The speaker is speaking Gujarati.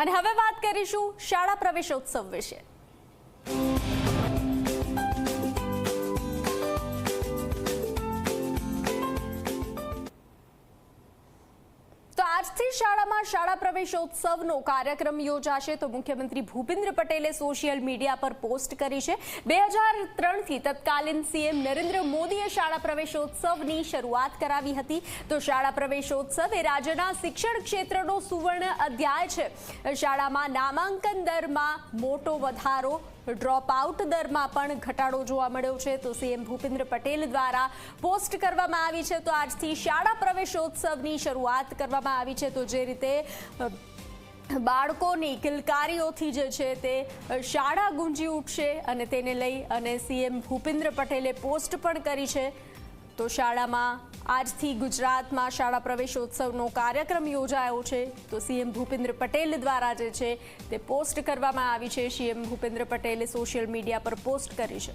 અને હવે વાત કરીશું શાળા પ્રવેશોત્સવ વિશે. આજથી શાળામાં શાળા પ્રવેશોત્સવનો કાર્યક્રમ યોજાશે તો મુખ્યમંત્રી ભૂપેન્દ્ર પટેલે સોશિયલ મીડિયા પર પોસ્ટ કરી છે. બે હજાર ત્રણથી તત્કાલીન સીએમ નરેન્દ્ર મોદીએ શાળા પ્રવેશોત્સવની શરૂઆત કરાવી હતી. તો શાળા પ્રવેશોત્સવ એ રાજ્યના શિક્ષણ ક્ષેત્રનો સુવર્ણ અધ્યાય છે. શાળામાં નામાંકન દરમાં મોટો વધારો ડ્રોપ આઉટ દરમાં પણ ઘટાડો જોવા મળ્યો છે. તો સીએમ ભૂપેન્દ્ર પટેલ દ્વારા પોસ્ટ કરવામાં આવી છે. તો આજથી શાળા પ્રવેશોત્સવની શરૂઆત કરવામાં આવી છે. તો જે રીતે બાળકોની કિલકારીઓથી જે છે તે શાળા ગુંજી ઉઠશે અને તેને લઈ અને સીએમ ભૂપેન્દ્ર પટેલે પોસ્ટ પણ કરી છે. તો શાળામાં આજથી ગુજરાતમાં શાળા પ્રવેશોત્સવનો કાર્યક્રમ યોજાયો છે. તો સીએમ ભૂપેન્દ્ર પટેલ દ્વારા જે છે તે પોસ્ટ કરવામાં આવી છે. સીએમ ભૂપેન્દ્ર પટેલે સોશિયલ મીડિયા પર પોસ્ટ કરી છે.